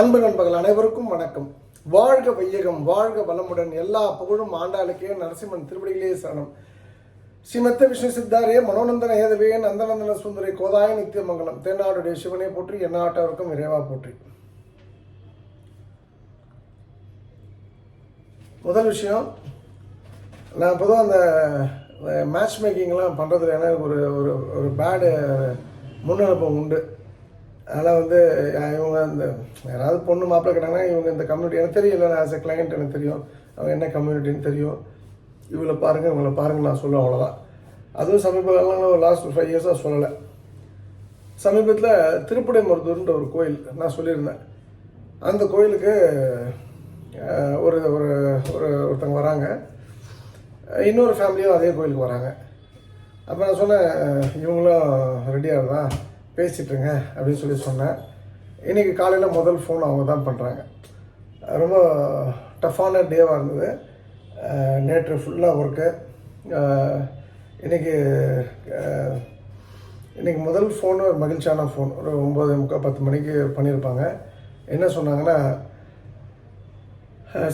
அன்பு நண்பர்கள் அனைவருக்கும் வணக்கம். வாழ்க வையகம் வாழ்க வளமுடன். எல்லா புகழும் ஆண்டாளுக்கே நரசிம்மன் திருவடிகளே சரணம். ஸ்ரீமத்த விஷ்ணு சித்தாரே மனோநந்தன ஹேதவே நந்தநந்தன சுந்தரி கோதாய நித்தியமங்கலம் தென்னாடுடைய சிவனை போற்றி எண்ணாட்டவருக்கும் இறைவா போற்றி. முதல் விஷயம் நான் பொதுவாக அந்த மேட்ச் மேக்கிங்லாம் பண்ணுறதுல எனக்கு ஒரு ஒரு ஒரு பேடு முன்னெடுப்பு உண்டு. அதனால் வந்து இவங்க அந்த யாராவது பொண்ணு மாப்பிள்ளை கேட்டாங்கன்னா இவங்க இந்த கம்யூனிட்டி எனக்கு தெரியும். இல்லை ஆஸ் எ கிளைண்ட் எனக்கு தெரியும். அவங்க என்ன கம்யூனிட்டின்னு தெரியும். இவளை பாருங்கள் இவங்களை பாருங்கள் நான் சொல்லுவேன் அவ்வளோதான் அதுவும் சமீப காலங்களில் ஒரு லாஸ்ட் ஃபைவ் இயர்ஸாக சொல்லலை. சமீபத்தில் திருப்படை மருதூர்ன்ற ஒரு கோயில் நான் சொல்லியிருந்தேன். அந்த கோயிலுக்கு ஒரு ஒரு ஒரு ஒருத்தங்க வராங்க. இன்னொரு ஃபேமிலியும் அதே கோயிலுக்கு வராங்க. அப்போ நான் சொன்னேன் இவங்களும் ரெடியாக பேசிட்டுருங்க அப்படின்னு சொல்லி சொன்னேன். இன்றைக்கி காலையில் முதல் ஃபோன் அவங்க தான் பண்ணுறாங்க ரொம்ப டஃப்பான டேவாக இருந்தது. நேற்று ஃபுல்லாக ஒர்க்கு இன்றைக்கி இன்றைக்கி முதல் ஃபோனு ஒரு மகிழ்ச்சியான ஃபோன் ஒரு ஒம்பது முக்கால் பத்து மணிக்கு பண்ணியிருப்பாங்க. என்ன சொன்னாங்கன்னா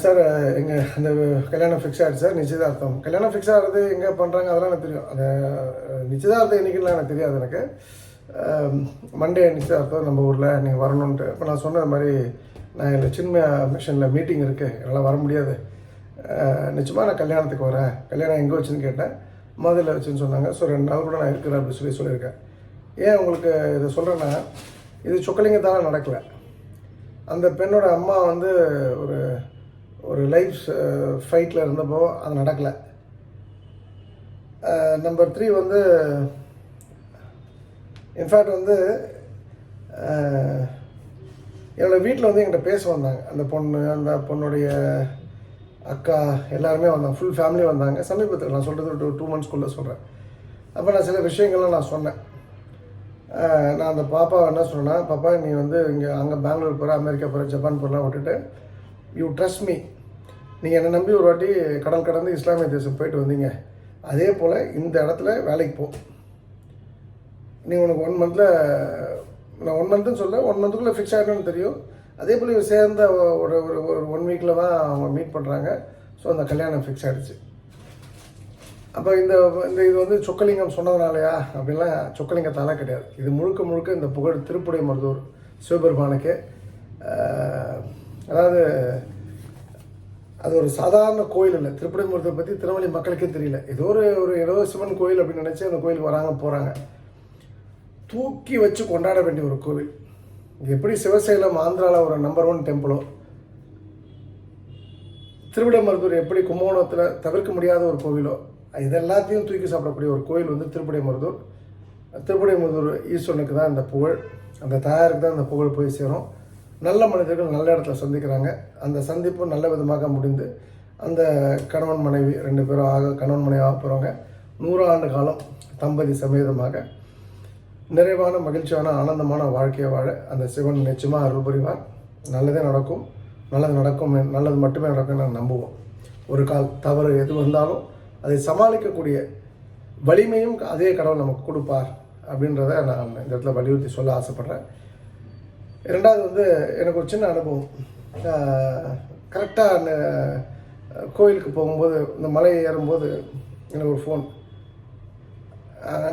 சார் எங்கள் அந்த கல்யாணம் ஃபிக்ஸ் ஆகிடுச்சு சார் நிச்சயதார்த்தம். கல்யாணம் ஃபிக்ஸ் ஆகிறது எங்கே பண்ணுறாங்க அதெல்லாம் எனக்கு தெரியும். அந்த நிச்சயதார்த்தம் என்றைக்குலாம் எனக்கு தெரியாது எனக்கு. மண்டே நிச்சயதார்த்தம் நம்ம ஊரில் நீங்கள் வரணுன்ட்டு இப்போ நான் சொன்னது மாதிரி நான் இந்த சின்ன மிஷனில் மீட்டிங் இருக்குது என்னால் வர முடியாது. நிச்சயமாக நான் கல்யாணத்துக்கு வரேன். கல்யாணம் எங்கே வச்சுன்னு கேட்டேன். மதுரையில் வச்சுன்னு சொன்னாங்க. ஸோ ரெண்டு நாள் கூட நான் இருக்கிறேன் அப்படின்னு சொல்லி சொல்லியிருக்கேன். ஏன் உங்களுக்கு இதை சொல்கிறேன்னா இது சொக்கலிங்கத்தால நடக்கலை. அந்த பெண்ணோட அம்மா வந்து ஒரு ஒரு லைஃப் ஃபைட்டில் இருந்தப்போ அது நடக்கலை. நம்பர் த்ரீ வந்து இன்ஃபேக்ட் வந்து என்னோடய என்னோட வீட்டில் வந்து என்கிட்ட பேச வந்தாங்க. அந்த பொண்ணு அந்த பொண்ணுடைய அக்கா எல்லாருமே வந்தாங்க. ஃபுல் ஃபேமிலி வந்தாங்க. சமீபத்தில் நான் சொல்கிறது டூ டூ மந்த்ஸ்க்குள்ளே சொல்கிறேன் அப்போ நான் சில விஷயங்கள்லாம் நான் சொன்னேன். நான் அந்த பாப்பாவை என்ன சொன்னேன்னா பாப்பா நீ வந்து இங்கே அங்கே பெங்களூர் போகிற அமெரிக்கா போகிற ஜப்பான் போகிறலாம் விட்டுட்டு யூ ட்ரஸ்ட் மீ நீங்கள் என்னை நம்பி ஒரு வாட்டி கடல் கடந்து இஸ்லாமிய தேசம் போயிட்டு வந்தீங்க. அதே போல் இந்த இடத்துல வேலைக்கு போ. நீ உனக்கு ஒன் மந்தில் நான் ஒன் மந்த்துன்னு சொல்ல ஒன் மந்த்துக்குள்ளே ஃபிக்ஸ் ஆகிடும்னு தெரியும். அதே போல் இவ சேர்ந்த ஒரு ஒரு ஒரு ஒன் வீக்கில் தான் அவங்க மீட் பண்ணுறாங்க ஸோ அந்த கல்யாணம் ஃபிக்ஸ் ஆகிடுச்சு அப்போ இந்த இந்த இது வந்து சொக்கலிங்கம் சொன்னதுனாலயா? அப்படின்லாம் சொக்கலிங்கத்தாலாம் கிடையாது. இது முழுக்க முழுக்க இந்த புகழ் திருப்புடை மருதூர் சிவபெருமானுக்கு. அதாவது அது ஒரு சாதாரண கோயில் இல்லை. திருப்படை பற்றி திருமலை மக்களுக்கே தெரியல. ஏதோ ஒரு ஒரு ஏதோ சிவன் கோயில் அப்படின்னு நினச்சி அந்த கோயிலுக்கு வராங்க போகிறாங்க தூக்கி வச்சு கொண்டாட வேண்டிய ஒரு கோவில். இது எப்படி சிவசைலம் ஆந்திராவில் ஒரு நம்பர் ஒன் டெம்பிளோ திருவிடைமருதூர் எப்படி கும்பகோணத்தில் தவிர்க்க முடியாத ஒரு கோவிலோ? இது எல்லாத்தையும் தூக்கி சாப்பிடக்கூடிய ஒரு கோவில் வந்து திருப்படைமருதூர் திருப்படைமருதூர் ஈஸ்வரனுக்கு தான் இந்த புகழ். அந்த தாயாருக்கு தான் இந்த புகழ் போய் சேரும். நல்ல மனிதர்கள் நல்ல இடத்துல சந்திக்கிறாங்க. அந்த சந்திப்பு நல்ல விதமாக முடிந்து அந்த கணவன் மனைவி ரெண்டு பேரும் ஆக கணவன் மனைவி ஆக போகிறவங்க நூறாண்டு காலம் தம்பதி சமேதமாக. நிறைவான மகிழ்ச்சியான ஆனந்தமான வாழ்க்கையை வாழ அந்த சிவன் நிச்சயமாக அருள் புரிவார். நல்லதே நடக்கும். நல்லது நடக்கும் நல்லது மட்டுமே நடக்கும் நான் நம்புவோம். ஒரு கால் தவறு எது வந்தாலும் அதை சமாளிக்கக்கூடிய வலிமையும் அதே கடவுள் நமக்கு கொடுப்பார் அப்படின்றத நான் இந்த இடத்துல வலியுறுத்தி சொல்ல ஆசைப்பட்றேன். ரெண்டாவது வந்து எனக்கு ஒரு சின்ன அனுபவம். கரெக்டாக அந்த கோயிலுக்கு போகும்போது இந்த மலை ஏறும்போது எனக்கு ஒரு ஃபோன்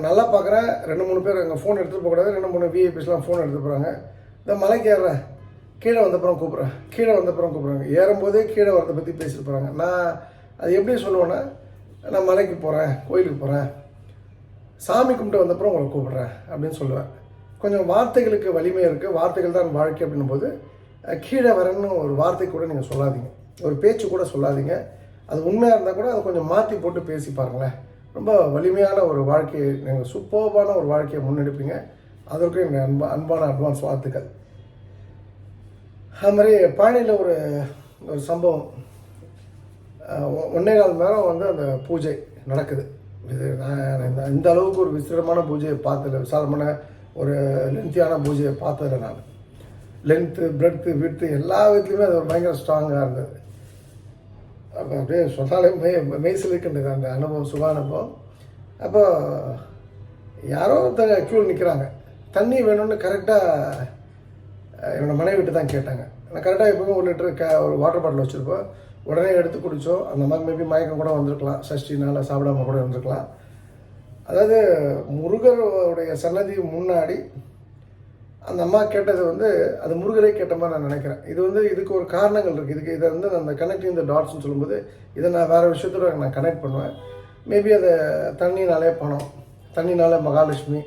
நல்லா பார்க்குறேன். ரெண்டு மூணு பேர் அங்கே ஃபோன் எடுத்துகிட்டு போகக்கூடாது ரெண்டு மூணு விஐபிஸ்லாம் ஃபோன் எடுத்து போகிறாங்க இந்த மலைக்கு ஏறுறேன் கீழே வந்தப்புறம் கூப்பிட்றேன். கீழே வந்தப்புறம் கூப்பிட்றாங்க. ஏறும்போதே கீழே வரதை பற்றி பேசிட்டு போகிறாங்க நான் அது எப்படி சொல்லுவேன்னா நான் மலைக்கு போகிறேன் கோயிலுக்கு போகிறேன் சாமி கும்பிட்டு வந்தப்புறம் உங்களை கூப்பிட்றேன் அப்படின்னு சொல்லுவேன். கொஞ்சம் வார்த்தைகளுக்கு வலிமை இருக்குது வார்த்தைகள் தான் வாழ்க்கை அப்படின்னும் போது கீழே வரேன்னு ஒரு வார்த்தை கூட நீங்கள் சொல்லாதீங்க. ஒரு பேச்சு கூட சொல்லாதீங்க. அது உண்மையாக இருந்தால் கூட அதை கொஞ்சம் மாற்றி போட்டு பேசி பாருங்களேன். ரொம்ப வலிமையான ஒரு வாழ்க்கையை நீங்கள் சூப்பர்பான ஒரு வாழ்க்கையை முன்னெடுப்பீங்க. அதற்கு எங்கள் அன்பா அன்பான அட்வான்ஸ் வாழ்த்துக்கள். அது மாதிரி பழனியில் ஒரு ஒரு சம்பவம். ஒன்றே ஒ- கால் நேரம் வந்து அந்த பூஜை நடக்குது. இது நான் இந்த இந்த அளவுக்கு ஒரு விசித்திரமான பூஜையை பார்த்ததில்ல விசாலமான ஒரு லென்த்தியான பூஜையை பார்த்ததில்ல நான். லென்த்து பிரெட்த்து விட்த்து எல்லா விதத்துலையுமே அது ஒரு பயங்கர ஸ்ட்ராங்காக இருந்தது. அப்படியே சொன்னாலே மெய் மெய்சில் இருக்கின்றது அந்த அனுபவம் சுக அனுபவம் அப்போ யாரோ ஒருத்தங்க க்யூவில் நிற்கிறாங்க தண்ணி வேணும்னு கரெக்டாக என்னோட மனைவி விட்டு தான் கேட்டாங்க. நான் கரெக்டாக எப்பவுமே ஒரு லிட்டர் க ஒரு வாட்டர் பாட்டில் வச்சுருப்போம். உடனே எடுத்து குடித்தோம் அந்த மாதிரி மேபி மயக்கம் கூட வந்திருக்கலாம். சஷ்டினால சாப்பிடாம கூட வந்திருக்கலாம் அதாவது முருகருடைய சன்னதி முன்னாடி அந்த அம்மா கேட்டது வந்து அது முருகரே கேட்ட மாதிரி நான் நினைக்கிறேன். இது வந்து இதுக்கு ஒரு காரணங்கள் இருக்குது இதுக்கு இதை வந்து அந்த கனெக்டிங் த டாட்ஸ்னு சொல்லும்போது இதை நான் வேறு விஷயத்தோட நான் கனெக்ட் பண்ணுவேன். மேபி அதை தண்ணினாலே பணம். தண்ணினாலே மகாலட்சுமி.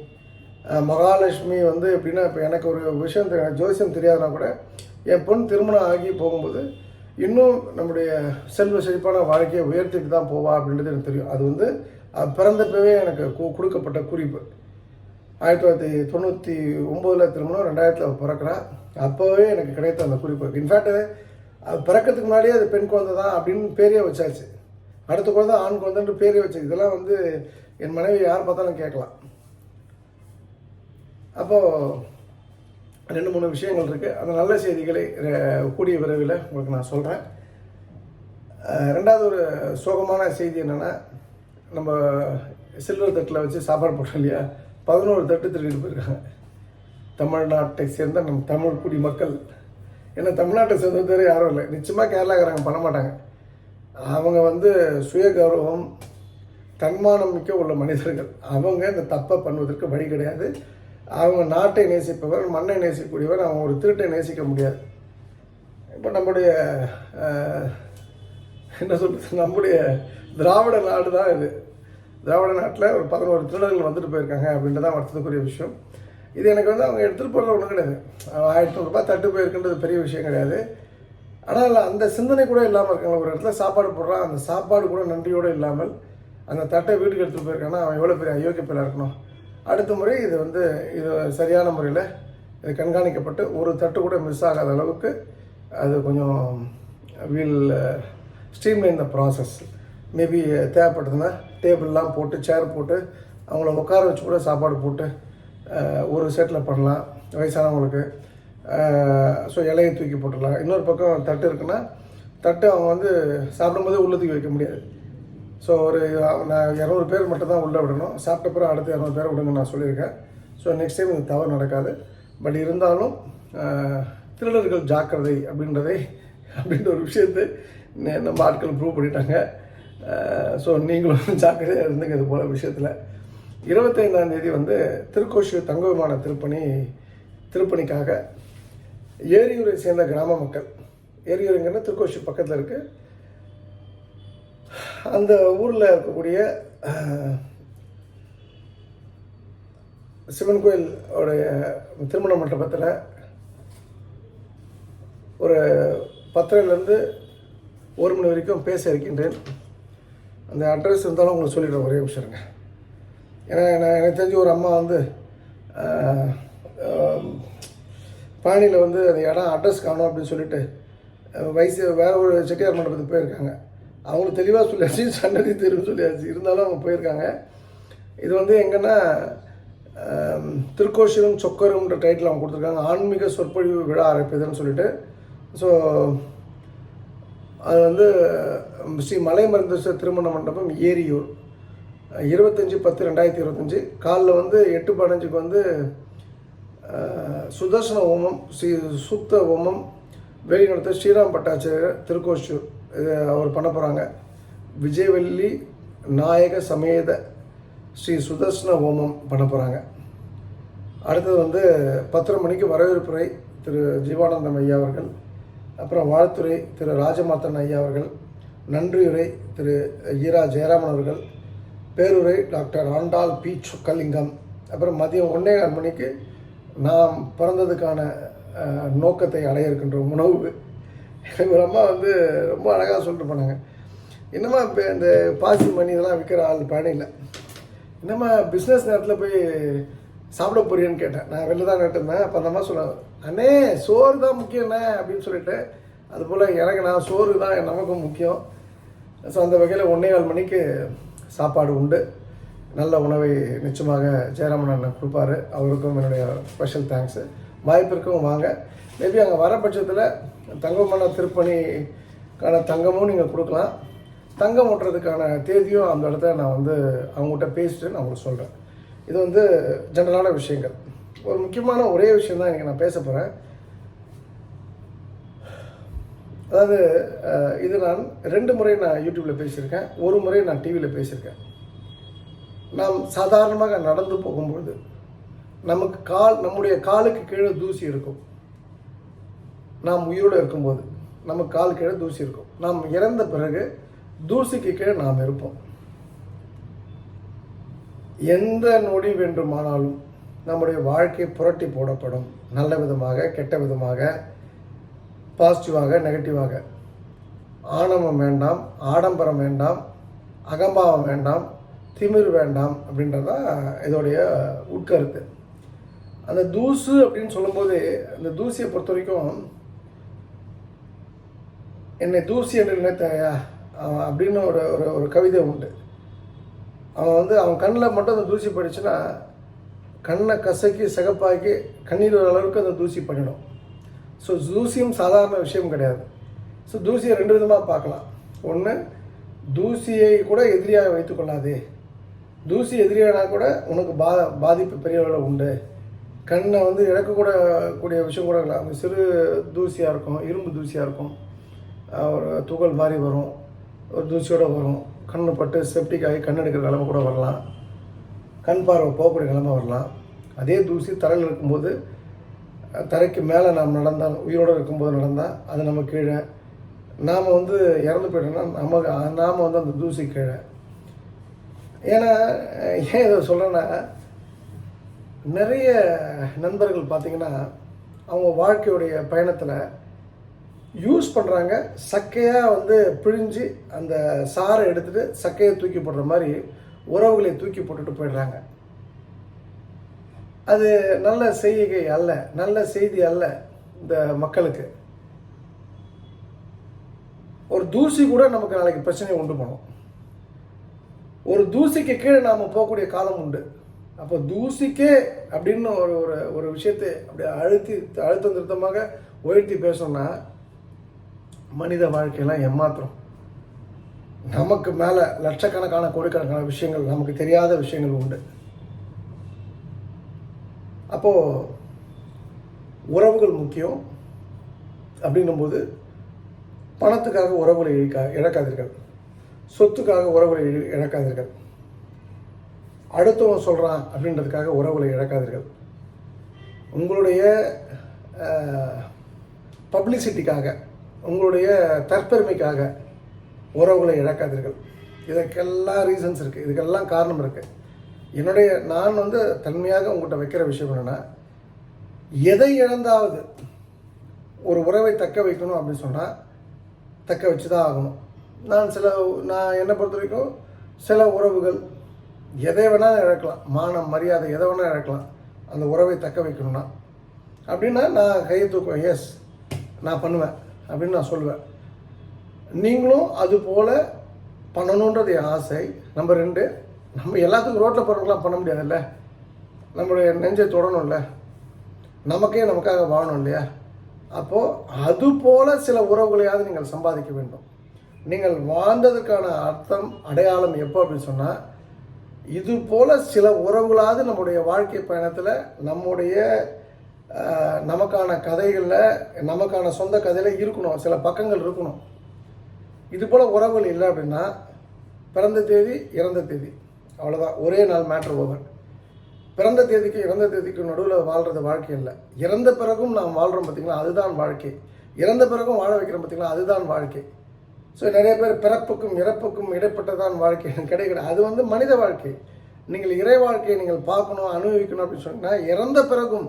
மகாலட்சுமி வந்து எப்படின்னா இப்போ எனக்கு ஒரு விஷயம் தெரியும் ஜோசியம் தெரியாதுன்னா கூட என் பொண்ணு திருமணம் ஆகி போகும்போது இன்னும் நம்முடைய செல்வ செழிப்பான வாழ்க்கையை உயர்த்திட்டு தான் போவா அப்படின்றது எனக்கு தெரியும். அது வந்து அது பிறந்தப்பவே எனக்கு கு- கொடுக்கப்பட்ட குறிப்பு. ஆயிரத்தி தொள்ளாயிரத்தி தொண்ணூற்றி ஒம்போதில் திருமணம் ரெண்டாயிரத்தில் பிறக்கிறா. அப்போவே எனக்கு கிடைத்த அந்த குறிப்பு. இன்ஃபேக்ட் அது பிறக்கிறதுக்கு முன்னாடியே அது பெண் குழந்தை தான் அப்படின்னு பேரே வச்சாச்சு. அடுத்த குழந்தை ஆண் குழந்தைன்னு பேரே வச்சு இதெல்லாம் வந்து என் மனைவி யார் பார்த்தாலும் கேட்கலாம். அப்போது ரெண்டு மூணு விஷயங்கள் இருக்குது அந்த நல்ல செய்திகளை கூடிய விரைவில் உங்களுக்கு நான் சொல்கிறேன் ரெண்டாவது ஒரு சோகமான செய்தி என்னென்னா நம்ம சில்வர் தட்டில் வச்சு சாப்பாடு போட்டோம் இல்லையா? பதினோரு தட்டு திருடிட்டு போயிருக்காங்க தமிழ்நாட்டை சேர்ந்த நம் தமிழ் குடி மக்கள் ஏன்னா தமிழ்நாட்டை சேர்ந்தது யாரும் இல்லை. நிச்சயமாக கேரளாக்காரங்க பண்ண மாட்டாங்க. அவங்க வந்து சுய கௌரவம் தன்மானம் மிக்க உள்ள மனிதர்கள். அவங்க இந்த தப்பை பண்ணுவதற்கு வழி கிடையாது. அவங்க நாட்டை நேசிப்பவர் மண்ணை நேசிக்கக்கூடியவர். அவங்க ஒரு திருட்டை நேசிக்க முடியாது. இப்போ நம்முடைய என்ன சொல்கிறது நம்முடைய திராவிட நாடு தான் இது. திராவிட நாட்டில் ஒரு பதினோரு திருடர்கள் வந்துட்டு போயிருக்காங்க அப்படின்றது தான் வருத்தத்துக்குரிய விஷயம். இது எனக்கு வந்து அவங்க எடுத்துகிட்டு போகிறது ஒன்றும் கிடையாது. ஆயிரத்தி ரூபாய் தட்டு போயிருக்குன்றது பெரிய விஷயம் கிடையாது. ஆனால் அந்த சிந்தனை கூட இல்லாமல் இருக்காங்க. ஒரு இடத்துல சாப்பாடு போடுறான். அந்த சாப்பாடு கூட நன்றியோடு இல்லாமல் அந்த தட்டை வீட்டுக்கு எடுத்துகிட்டு போயிருக்காங்கன்னா அவன் எவ்வளோ பெரிய அயோக்கிய பிள்ளை இருக்கணும்? அடுத்த முறை இது வந்து இது சரியான முறையில் இது கண்காணிக்கப்பட்டு ஒரு தட்டு கூட மிஸ் ஆகாத அளவுக்கு அது கொஞ்சம் we'll streamline the process maybe தேவைப்பட்டதுன்னா டேபிள்லாம் போட்டு சேர் போட்டு அவங்கள உட்கார வச்சு கூட சாப்பாடு போட்டு ஒரு செட்டில் பண்ணலாம் வயசானவங்களுக்கு. ஸோ இலையை தூக்கி போட்டுடலாம். இன்னொரு பக்கம் தட்டு இருக்குன்னா தட்டு அவங்க வந்து சாப்பிடும்போதே உள்ளே தூக்கி வைக்க முடியாது. ஸோ ஒரு நான் இரநூறு பேர் மட்டும் தான் உள்ளே விடணும். சாப்பிட்ட பிறகு அடுத்து இரநூறு பேர் விடுங்க நான் சொல்லியிருக்கேன். ஸோ நெக்ஸ்ட் டைம் இது தவறு நடக்காது. பட் இருந்தாலும் திருடர்கள் ஜாக்கிரதை அப்படின்றதை அப்படின்ற ஒரு விஷயத்தை நம்ம ஆட்கள் ப்ரூவ் பண்ணிட்டாங்க. ஸோ நீங்களும் ஜாக்கிரதையாக இருந்துங்க இது போல் விஷயத்தில். இருபத்தைந்தாம் தேதி வந்து திருக்கோஷூர் தங்க விமான திருப்பணி திருப்பணிக்காக ஏரியூரை சேர்ந்த கிராம மக்கள். ஏரியூருங்கன்னா திருக்கோஷூர் பக்கத்தில் இருக்குது அந்த ஊரில் இருக்கக்கூடிய சிவன் கோயில் உடைய திருமண மண்டபத்தில் ஒரு பத்தரைலேருந்து ஒரு மணி வரைக்கும் பேச இருக்கின்றேன். அந்த அட்ரஸ் இருந்தாலும் உங்களுக்கு சொல்லிடுறேன் ஒரே நிமிஷம் இருங்க. ஏன்னா நான் எனக்கு தெரிஞ்சு ஒரு அம்மா வந்து பழனியில் வந்து அந்த இடம் அட்ரஸ் காணும் அப்படின்னு சொல்லிட்டு வயசு வேறு ஒரு செட்டியார் மண்டபத்துக்கு போயிருக்காங்க. அவங்களுக்கு தெளிவாக சொல்லியாச்சு சன்னதி தெருன்னு சொல்லியாச்சு. இருந்தாலும் அவங்க போயிருக்காங்க. இது வந்து எங்கன்னா ஆம், திருக்கோஷிலும் சொக்கரும்ன்ற டைட்டில் அவங்க கொடுத்துருக்காங்க. ஆன்மீக சொற்பொழிவு விழா அழைப்பதுன்னு சொல்லிட்டு. ஸோ அது வந்து ஸ்ரீ ஸ்ரீ மலைமருந்தேஸ்வரர் திருமண மண்டபம் ஏரியூர். இருபத்தஞ்சி பத்து ரெண்டாயிரத்தி இருபத்தஞ்சி. காலைல வந்து எட்டு பதினஞ்சுக்கு வந்து சுதர்சன ஹோமம் ஸ்ரீ சூக்த ஹோமம் வெளிநடத்த ஸ்ரீராம் பட்டாச்சாரியர் திருக்கோஷூர் இது அவர் பண்ண போகிறாங்க விஜயவல்லி நாயக சமேத ஸ்ரீ சுதர்சன ஹோமம் பண்ண போகிறாங்க அடுத்தது வந்து பத்தரை மணிக்கு வரவேற்புரை திரு ஜீவானந்தம் ஐயா அவர்கள். அப்புறம் வாழ்த்துறை திரு ராஜமாத்தன் ஐயா அவர்கள் நன்றியுரை திரு ஈரா ஜெயராமன் அவர்கள் பேருரை டாக்டர் ஆண்டாள் பி சுக்கலிங்கம். அப்புறம் மதியம் ஒன்றே கால் மணிக்கு நாம் பிறந்ததுக்கான நோக்கத்தை அடைய இருக்கின்ற உணவு. எனக்கு அம்மா வந்து ரொம்ப அழகாக சொல்லிட்டு போனாங்க. என்னமா இப்போ இந்த பாசி மணி இதெல்லாம் விற்கிற ஆள் இல்லை என்னம்மா பிஸ்னஸ் நேரத்தில் போய் சாப்பிட போறியன்னு கேட்டேன். நான் வெளில தான் நட்டுருந்தேன் அப்போ அந்த அம்மா சொன்னாங்க அண்ணே சோறு தான் முக்கியண்ணே அப்படின்னு சொல்லிட்டு அதுபோல் எனக்கு நான் சோறு தான் நமக்கும் முக்கியம். ஸோ அந்த வகையில் ஒன்றே கால் மணிக்கு சாப்பாடு உண்டு. நல்ல உணவை நிச்சயமாக ஜெயராமன் அண்ணன் கொடுப்பாரு. அவருக்கும் என்னுடைய ஸ்பெஷல் தேங்க்ஸு வாய்ப்பிற்கும் வாங்க. மேபி அங்கே வர பட்சத்தில் தங்கமான திருப்பணிக்கான தங்கமும் நீங்கள் கொடுக்கலாம். தங்கம் ஓட்டுறதுக்கான தேதியும் அந்த இடத்த நான் வந்து அவங்ககிட்ட பேசிட்டு நான் உங்களுக்கு சொல்கிறேன் இது வந்து ஜென்ரலான விஷயங்கள். ஒரு முக்கியமான ஒரே விஷயம் தான் எனக்கு நான் பேச போகிறேன் அதாவது இது நான் ரெண்டு முறை நான் யூடியூப்பில் பேசியிருக்கேன். ஒரு முறை நான் டிவியில் பேசியிருக்கேன். நாம் சாதாரணமாக நடந்து போகும்பொழுது நமக்கு கால் நம்முடைய காலுக்கு கீழே தூசி இருக்கும். நாம் உயிரோடு இருக்கும்போது நமக்கு கால் கீழே தூசி இருக்கும். நாம் இறந்த பிறகு தூசிக்கு கீழே நாம் இருப்போம். எந்த நொடி வேண்டுமானாலும் நம்முடைய வாழ்க்கை புரட்டி போடப்படும். நல்ல விதமாக கெட்ட விதமாக பாசிட்டிவாக நெகட்டிவாக ஆணவம் வேண்டாம் ஆடம்பரம் வேண்டாம் அகம்பாவம் வேண்டாம் திமிர் வேண்டாம் அப்படின்றதான் இதோடைய உட்கருத்து. அந்த தூசு அப்படின்னு சொல்லும்போது அந்த தூசியை பொறுத்த வரைக்கும் என்னை தூசி என்று நினைத்தாயா அப்படின்னு ஒரு ஒரு ஒரு கவிதை உண்டு. அவன் வந்து அவன் கண்ணில் மட்டும் அந்த தூசி படிச்சுன்னா கண்ணை கசக்கி சிகப்பாக்கி கண்ணீர் வர அளவுக்கு அந்த தூசி பண்ணிடும் ஸோ தூசியும் சாதாரண விஷயம் கிடையாது. ஸோ தூசியை ரெண்டு விதமாக பார்க்கலாம். ஒன்று தூசியை கூட எதிரியாக வைத்துக்கொள்ளாதே தூசி எதிரியானா கூட உனக்கு பா பாதிப்பு பெரிய அளவில் உண்டு. கண்ணை வந்து இழக்கக்கூட கூடிய விஷயம் கூட இருக்கலாம். அந்த சிறு தூசியாக இருக்கும் இரும்பு தூசியாக இருக்கும். ஒரு துகள் மாதிரி வரும். ஒரு தூசியோடு வரும். கண்ணு பட்டு செப்டிக் ஆகி கண் எடுக்கிற நிலமை கூட வரலாம். கண் பார்வை போகக்கூடிய நிலமை வரலாம். அதே தூசி தரையில் இருக்கும்போது தரைக்கு மேலே நாம் நடந்தால் உயிரோடு இருக்கும்போது நடந்தால் அது நம்ம கீழே. நாம் வந்து இறந்து போயிட்டோம்னா நம்ம நாம் வந்து அந்த தூசி கீழே. ஏன்னா ஏன் இதை சொல்கிறேன்னா நிறைய நண்பர்கள் பார்த்தீங்கன்னா அவங்க வாழ்க்கையுடைய பயணத்தில் யூஸ் பண்ணுறாங்க சக்கையாக வந்து பிழிஞ்சு அந்த சாறை எடுத்துகிட்டு சக்கையை தூக்கி போடுற மாதிரி உறவுகளை தூக்கி போட்டுட்டு போயிடுறாங்க. அது நல்ல செய்கை அல்ல நல்ல செய்தி அல்ல இந்த மக்களுக்கு. ஒரு தூசி கூட நமக்கு நாளைக்கு பிரச்சனையை உண்டு பண்ணும். ஒரு தூசிக்கு கீழே நாம் போகக்கூடிய காலம் உண்டு. அப்போ தூசிக்கே அப்படின்னு ஒரு ஒரு ஒரு விஷயத்தை அப்படியே அழுத்தி அழுத்தம் திருத்தமாக உயர்த்தி பேசணும்னா மனித வாழ்க்கையெல்லாம் ஏமாத்துறோம். நமக்கு மேலே லட்சக்கணக்கான கோடிக்கணக்கான விஷயங்கள் நமக்கு தெரியாத விஷயங்கள் உண்டு. அப்போது உறவுகள் முக்கியம் அப்படின்னும்போது பணத்துக்காக உறவுகளை இழக்கா இழக்காதீர்கள். சொத்துக்காக உறவுகளை இழ- இழக்காதீர்கள். அடுத்தவன் சொல்கிறான் அப்படின்றதுக்காக உறவுகளை இழக்காதீர்கள். உங்களுடைய பப்ளிசிட்டிக்காக உங்களுடைய தற்பெருமைக்காக உறவுகளை இழக்காதீர்கள். இதற்கெல்லாம் ரீசன்ஸ் இருக்குது இதுக்கெல்லாம் காரணம் இருக்குது என்னுடைய நான் வந்து தன்மையாக உங்கள்கிட்ட வைக்கிற விஷயம் என்னென்னா எதை இழந்தாவது ஒரு உறவை தக்க வைக்கணும் அப்படின்னு சொன்னால் தக்க வச்சு தான் ஆகணும். நான் சில நான் என்னை பொறுத்த வரைக்கும் சில உறவுகள் எதை வேணாலும் இழக்கலாம். மானம் மரியாதை எதை வேணாலும் இழக்கலாம். அந்த உறவை தக்க வைக்கணும்னா. அப்படின்னா நான் கையை தூக்குவேன். எஸ் நான் பண்ணுவேன். அப்படின்னு நான் சொல்லுவேன் நீங்களும் அது போல் பண்ணணுன்றது என் ஆசை. நம்பர் ரெண்டு நம்ம எல்லாத்துக்கும் ரோட்டில் போகிறவங்களாம் பண்ண முடியாதுல்ல? நம்மளுடைய நெஞ்சை தொடணும்ல? நமக்கே நமக்காக வாழணும் இல்லையா? அப்போது அது போல் சில உறவுகளையாவது நீங்கள் சம்பாதிக்க வேண்டும். நீங்கள் வாழ்ந்ததுக்கான அர்த்தம் அடையாளம் எப்போ அப்படின்னு சொன்னால் இது போல் சில உறவுகளாவது நம்முடைய வாழ்க்கை பயணத்தில் நம்முடைய நமக்கான கதைகளில் நமக்கான சொந்த கதையில் இருக்கணும். சில பக்கங்கள் இருக்கணும். இது போல் உறவுகள் இல்லை அப்படின்னா பிறந்த தேதி இறந்த தேதி. அவ்வளோதான் ஒரே நாள் மேட்ரு ஓவர் பிறந்த தேதிக்கு இறந்த தேதிக்கு நடுவில் வாழ்கிறது வாழ்க்கை இல்லை. இறந்த பிறகும் நாம் வாழ்கிறோம் பார்த்தீங்களா அதுதான் வாழ்க்கை. இறந்த பிறகும் வாழ வைக்கிறோம் பார்த்தீங்களா அதுதான் வாழ்க்கை. ஸோ நிறைய பேர் பிறப்புக்கும் இறப்புக்கும் இடைப்பட்டதான் வாழ்க்கை. கிடைக்கிற அது வந்து மனித வாழ்க்கை. நீங்கள் இறை வாழ்க்கையை நீங்கள் பார்க்கணும் அனுபவிக்கணும் அப்படின்னு சொன்னால் இறந்த பிறகும்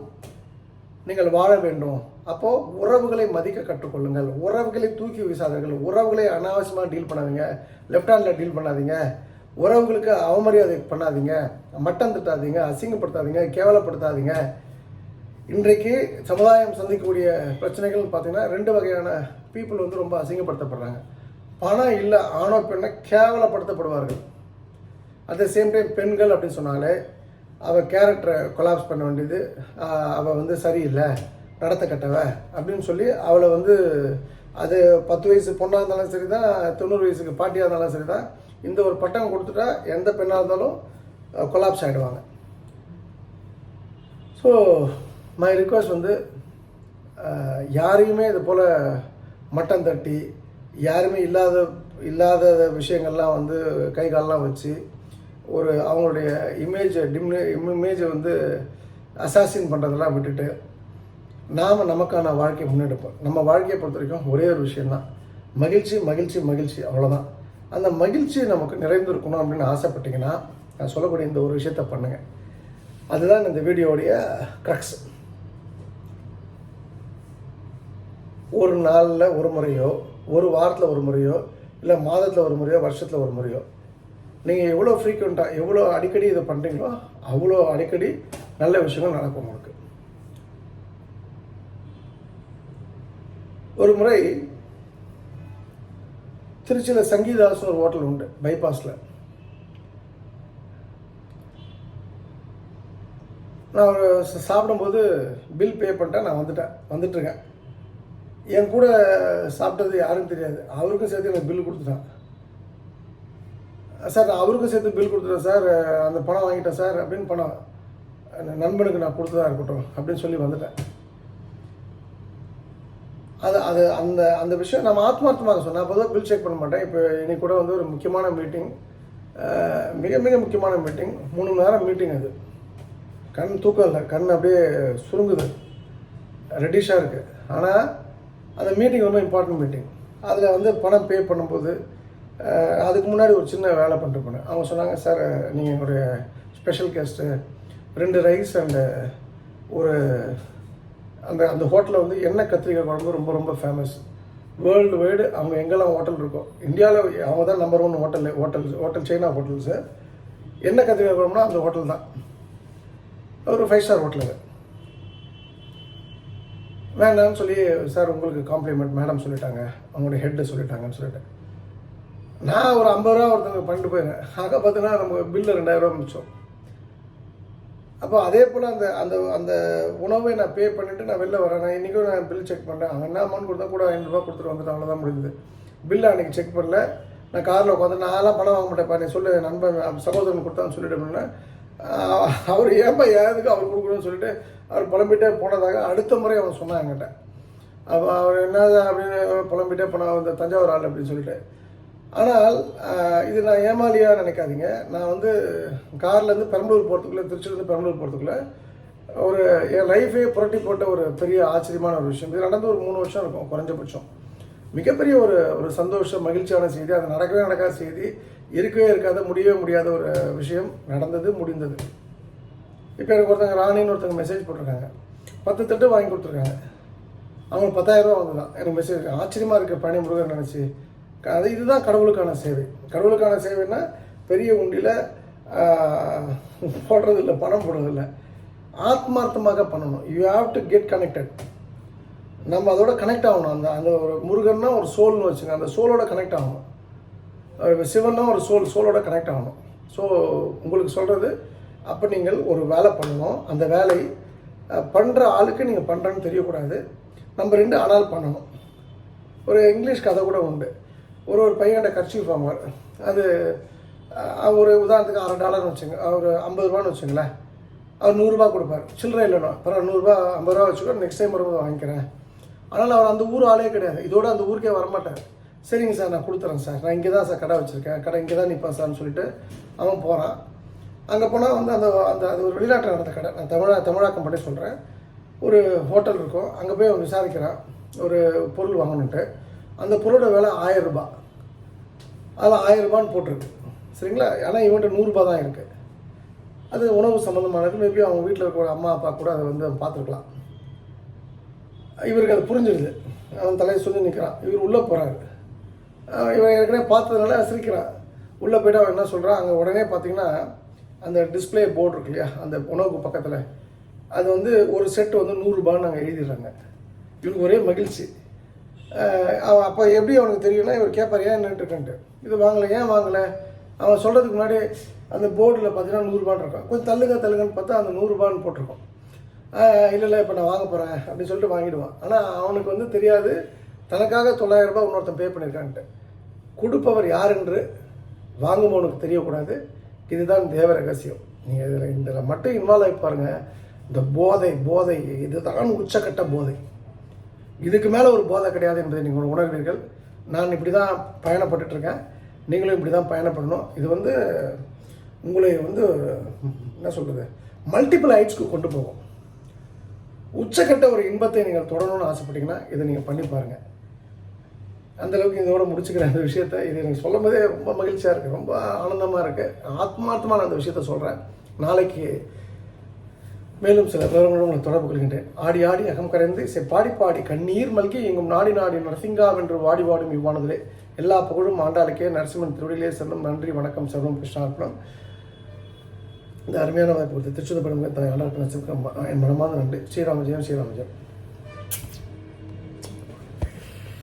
நீங்கள் வாழ வேண்டும். அப்போது உறவுகளை மதிக்க கற்றுக்கொள்ளுங்கள். உறவுகளை தூக்கி வீசாதீர்கள். உறவுகளை அனாவசியமாக டீல் பண்ணாதீங்க. லெஃப்ட் ஹேண்டில் டீல் பண்ணாதீங்க. உறவுகளுக்கு அவமரியாதை பண்ணாதீங்க. மட்டம் திட்டாதீங்க. அசிங்கப்படுத்தாதீங்க. கேவலப்படுத்தாதீங்க. இன்றைக்கு சமுதாயம் சந்திக்கக்கூடிய பிரச்சனைகள்னு பார்த்தீங்கன்னா ரெண்டு வகையான பீப்புள் வந்து ரொம்ப அசிங்கப்படுத்தப்படுறாங்க. பணம் இல்லை ஆணோ பெண்ணை கேவலப்படுத்தப்படுவார்கள். அட் த சேம் டைம் பெண்கள் அப்படின்னு சொன்னாலே அவள் கேரக்டரை கொலாப்ஸ் பண்ண வேண்டியது அவள் வந்து சரியில்லை நடத்த கட்டவ அப்படின்னு சொல்லி அவளை வந்து அது பத்து வயசு பொண்ணாக இருந்தாலும் சரி தான் தொண்ணூறு வயசுக்கு பாட்டியாக இருந்தாலும் சரி தான் இந்த ஒரு பட்டம் கொடுத்துட்டா எந்த பெண்ணாக இருந்தாலும் கொலாப்ஸ் ஆகிடுவாங்க ஸோ மை ரிக்வஸ்ட் வந்து யாரையுமே இது போல் மட்டம் தட்டி யாருமே இல்லாத இல்லாத விஷயங்கள்லாம் வந்து கை காலெலாம் வச்சு ஒரு அவங்களுடைய இமேஜை டிம்னு இமேஜை வந்து அசாசின் பண்ணுறதெல்லாம் விட்டுட்டு நாம் நமக்கான வாழ்க்கையை முன்னெடுப்போம். நம்ம வாழ்க்கையை பொறுத்த வரைக்கும் ஒரே ஒரு விஷயந்தான் மகிழ்ச்சி மகிழ்ச்சி மகிழ்ச்சி அவ்வளோதான் அந்த மகிழ்ச்சி நமக்கு நிறைந்திருக்கணும் அப்படின்னு ஆசைப்பட்டீங்கன்னா நான் சொல்லக்கூடிய இந்த ஒரு விஷயத்த பண்ணுங்கள் அதுதான் இந்த வீடியோவுடைய க்ரக்ஸ் ஒரு நாளில் ஒரு முறையோ ஒரு வாரத்தில் ஒரு முறையோ இல்லை மாதத்தில் ஒரு முறையோ வருஷத்தில் ஒரு முறையோ நீங்கள் எவ்வளோ ஃப்ரீக்வெண்ட்டாக எவ்வளோ அடிக்கடி இதை பண்ணுறீங்களோ அவ்வளோ அடிக்கடி நல்ல விஷயங்கள் நடக்கும் உங்களுக்கு. ஒரு முறை திருச்சியில் சங்கீதாஸ் ஒரு ஹோட்டல் உண்டு பைபாஸில் நான் ஒரு சாப்பிடும்போது பில் பே பண்ணிட்டேன் நான் வந்துட்டேன் வந்துட்டுருக்கேன் என் கூட சாப்பிட்டது யாரும் தெரியாது. அவருக்கும் சேர்த்து எனக்கு பில் கொடுத்துட்டான். சார் நான் அவருக்கும் சேர்த்து பில் கொடுத்துட்டேன் சார். அந்த பணம் வாங்கிட்டேன் சார் அப்படின்னு பணம் என் நண்பனுக்கு நான் கொடுத்ததாக இருக்கட்டும் அப்படின்னு சொல்லி வந்துட்டேன். அது அது அந்த அந்த விஷயம் நம்ம ஆத்மார்த்தமாக சொன்னேன் அப்போ தான் பில் செக் பண்ண மாட்டேன். இப்போ இன்னைக்கு கூட வந்து ஒரு முக்கியமான மீட்டிங் மிக மிக முக்கியமான மீட்டிங் மூணு மணி நேரம் மீட்டிங் அது. கண் தூக்கம் இல்லை கண் அப்படியே சுருங்குது. ரெட்டிஷாக இருக்குது ஆனால் அந்த மீட்டிங் ரொம்ப இம்பார்ட்டன்ட் மீட்டிங் அதில் வந்து பணம் பே பண்ணும்போது அதுக்கு முன்னாடி ஒரு சின்ன வேலை பண்ணிட்டு போனேன். அவங்க சொன்னாங்க சார் நீங்கள் எங்களுடைய ஸ்பெஷல் கெஸ்ட்டு ரெண்டு ரைஸ் அண்டு ஒரு அந்த அந்த ஹோட்டலில் வந்து எண்ணெய் கத்திரிக்காய் குழம்பு ரொம்ப ரொம்ப ஃபேமஸ் வேர்ல்டு வைடு அவங்க எங்கெல்லாம் ஹோட்டல் இருக்கோ இந்தியாவில் அவங்க தான் number one hotel hotel hotel China hotels என்ன கத்திரிக்காய் குழம்புனா அந்த ஹோட்டல் தான். ஒரு ஃபைவ் ஸ்டார் ஹோட்டல் அது. வேண்டாம்னு சொல்லி சார் உங்களுக்கு காம்ப்ளிமெண்ட் மேடம் சொல்லிட்டாங்க அவங்களுடைய ஹெட்டு சொல்லிட்டாங்கன்னு சொல்லிட்டு. நான் ஒரு ஐம்பது ரூபா ஒருத்தவங்க பண்ணிட்டு போயிடுறேன் ஆக பார்த்தீங்கன்னா நம்ம பில்லு ரெண்டாயிரம் ரூபா மிச்சம். அப்போ அதே போல் அந்த அந்த அந்த உணவை நான் பே பண்ணிவிட்டு நான் வெளில வரேன். நான் இன்றைக்கும் நான் பில் செக் பண்ணேன் அவன் என்ன அமௌண்ட் கொடுத்தா கூட ஐநூறுரூவா கொடுத்துட்டு வந்துட்டு அவ்வளோதான் முடிஞ்சுது. பில்லு அன்றைக்கி செக் பண்ணல. நான் காரில் உட்காந்து நான்லாம் பணம் வாங்க மாட்டேன்ப்பா நீ சொல்லு நண்பன் சகோதரன் கொடுத்தான்னு சொல்லிட்டோம்னா அவர் ஏன்பா ஏதுக்கு அவர் கொடுக்கணும்னு சொல்லிட்டு அவர் புலம்பிட்டே போனதாக அடுத்த முறை அவன் சொன்னான் என்கிட்ட. அப்போ அவர் என்ன அப்படின்னு புலம்பிட்டே போனால் இந்த தஞ்சாவூர் ஆள் அப்படின்னு சொல்லிட்டு. ஆனால் இது நான் ஏமாலியாக நினைக்காதீங்க. நான் வந்து கார்லேருந்து பெரம்பலூர் போகிறதுக்குள்ளே திருச்சிலேருந்து பெரம்பலூர் போகிறதுக்குள்ளே ஒரு என் லைஃபே புரட்டி போட்ட ஒரு பெரிய ஆச்சரியமான ஒரு விஷயம். இது நடந்து ஒரு மூணு வருஷம் இருக்கும் குறைஞ்சபட்சம். மிகப்பெரிய ஒரு ஒரு சந்தோஷ மகிழ்ச்சியான செய்தி. அது நடக்கவே நடக்காத செய்தி. இருக்கவே இருக்காத முடியவே முடியாத ஒரு விஷயம் நடந்தது முடிந்தது. இப்போ எனக்கு ஒருத்தங்க ராணின்னு ஒருத்தங்க மெசேஜ் போட்டிருக்காங்க. பத்து தட்டு வாங்கி கொடுத்துருக்காங்க. அவங்களுக்கு பத்தாயிரரூபா ரூபா வந்துதான் எனக்கு மெசேஜ் ஆச்சரியமாக இருக்குது பணி முருகன் நினச்சி. அது இதுதான் கடவுளுக்கான சேவை. கடவுளுக்கான சேவைன்னா பெரிய உண்டியில் போடுறதில்ல பணம் போடுறதில்ல. ஆத்மார்த்தமாக பண்ணணும். You have to get connected நம்ம அதோட கனெக்ட் ஆகணும். அந்த அந்த ஒரு முருகன்னா ஒரு சோல்னு வச்சுங்க. அந்த சோலோட கனெக்ட் ஆகணும். இப்போ சிவன்னா ஒரு சோல் சோலோட கனெக்ட் ஆகணும். ஸோ உங்களுக்கு சொல்கிறது அப்போ நீங்கள் ஒரு வேலை பண்ணணும். அந்த வேலை பண்ணுற ஆளுக்கு நீங்கள் பண்ணுறேன்னு தெரியக்கூடாது. நம்ம ரெண்டு ஆனால் பண்ணணும். ஒரு இங்கிலீஷ் கதை கூட உண்டு. ஒரு ஒரு பையன்கிட்ட கர்ச்சீஃப் வாங்குவார் அது ஒரு உதாரணத்துக்கு அரை டாலர்னு வச்சுங்க ஒரு ஐம்பது ரூபான்னு வச்சுங்களேன். அவர் நூறுரூபா கொடுப்பார். சில்லறை இல்லைனா பரவாயில்ல நூறுரூபா ஐம்பது ரூபா வச்சுக்கோ நெக்ஸ்ட் டைம் வரும்போது வாங்கிக்கிறேன். ஆனால் அவர் அந்த ஊர் ஆளே கிடையாது. இதோட அந்த ஊருக்கே வரமாட்டார். சரிங்க சார் நான் கொடுத்துறேன் சார். நான் இங்கே தான் சார் கடை வச்சுருக்கேன். கடை இங்கே தான் நிற்பேன் சார்னு சொல்லிட்டு அவன் போகிறான் அங்கே போனால் வந்து அந்த அந்த அது ஒரு வெளிநாட்டில் நடந்த கடை. நான் தமிழா தமிழாக்கம் பண்ணி சொல்கிறேன் ஒரு ஹோட்டல் இருக்கும். அங்கே போய் அவன் விசாரிக்கிறான். ஒரு பொருள் வாங்கணுன்ட்டு. அந்த பொருளோட விலை ஆயிரம் ரூபாய். அதில் ஆயிரரூபான்னு போட்டிருக்கு. சரிங்களா? ஆனால் இவன்கிட்ட நூறுரூபா தான் இருக்குது அது உணவு சம்மந்தமானது மேபி அவங்க வீட்டில் இருக்கிற அம்மா அப்பா கூட அதை வந்து பார்த்துருக்கலாம். இவருக்கு அது புரிஞ்சிருது. அவன் தலையை சொல்லி நிற்கிறான் இவர் உள்ளே போகிறாரு இவன் ஏற்கனவே பார்த்ததுனால சிரிக்கிறான். உள்ளே போய்ட்டு அவன் என்ன சொல்கிறான் அங்கே உடனே பார்த்தீங்கன்னா அந்த டிஸ்ப்ளே போர்டு இருக்கு இல்லையா? அந்த உணவுக்கு பக்கத்தில். அது வந்து ஒரு செட்டு வந்து நூறுரூபான்னு நாங்கள் எழுதிடுறாங்க. இவனுக்கு ஒரே மகிழ்ச்சி. அவன் அப்போ எப்படி அவனுக்கு தெரியும்னா இவர் கேட்பார் ஏன் நின்றுட்டுருக்கன்ட்டு இது வாங்கலை ஏன் வாங்கலை? அவன் சொல்கிறதுக்கு முன்னாடி அந்த போர்டில் பார்த்தீங்கன்னா நூறுரூபான்னு இருக்கும். கொஞ்சம் தள்ளுங்க தள்ளுங்கன்னு பார்த்தா அந்த நூறுரூபான்னு போட்டிருக்கோம். இல்லை இல்லை இப்போ நான் வாங்க போகிறேன் அப்படின்னு சொல்லிட்டு வாங்கிடுவான். ஆனால் அவனுக்கு வந்து தெரியாது தனக்காக தொள்ளாயிரம் ரூபாய் இன்னொருத்தன் பே பண்ணியிருக்கான்ட்டு. கொடுப்பவர் யார் என்று வாங்குபவனுக்கு தெரியக்கூடாது. இதுதான் தேவ ரகசியம் நீங்கள் இதில் இதில் மட்டும் இன்வால்வ் ஆகி பாருங்கள் இந்த போதை போதை இதுதான் உச்சக்கட்ட போதை. இதுக்கு மேலே ஒரு போதை கிடையாது என்பதை நீங்கள் உணர்வீர்கள். நான் இப்படி தான் பயணப்பட்டுட்ருக்கேன் நீங்களும் இப்படி தான் பயணப்படணும். இது வந்து உங்களை வந்து என்ன சொல்கிறது மல்டிபிள் ஹைட்ஸ்க்கு கொண்டு போகும். உச்சக்கட்ட ஒரு இன்பத்தை நீங்கள் தொடரணும்னு ஆசைப்பட்டீங்கன்னா இதை நீங்கள் பண்ணி பாருங்கள் அந்த அளவுக்கு இதோட முடிச்சுக்கிறேன் அந்த விஷயத்த இது எனக்கு சொல்லும் போதே ரொம்ப மகிழ்ச்சியாக இருக்குது ரொம்ப ஆனந்தமாக இருக்குது ஆத்மார்த்தமாக நான் அந்த விஷயத்த சொல்கிறேன் நாளைக்கு மேலும் சில விவரங்களும் உங்களை தொடர்பு கொள்கின்றேன். ஆடி ஆடி அகம் கரைந்து இசை பாடி பாடி கண்ணீர் மல்கி எங்கும் நாடி நாடி நரசிங்கா வென்று வாடி வாடும் இவ்வானதிலே. எல்லா புகழும் ஆண்டாளுக்கே. நரசிம்மன் திருவிழிலே செல்லும் நன்றி வணக்கம் செல்வம் கிருஷ்ணார்ப்பணம். இந்த அருமையான வாய்ப்பு கொடுத்து திருச்சுதப்படம் ஆண்டாள் என் மனமான நன்றி. ஸ்ரீராமஜெயம் ஸ்ரீராமஜெயம்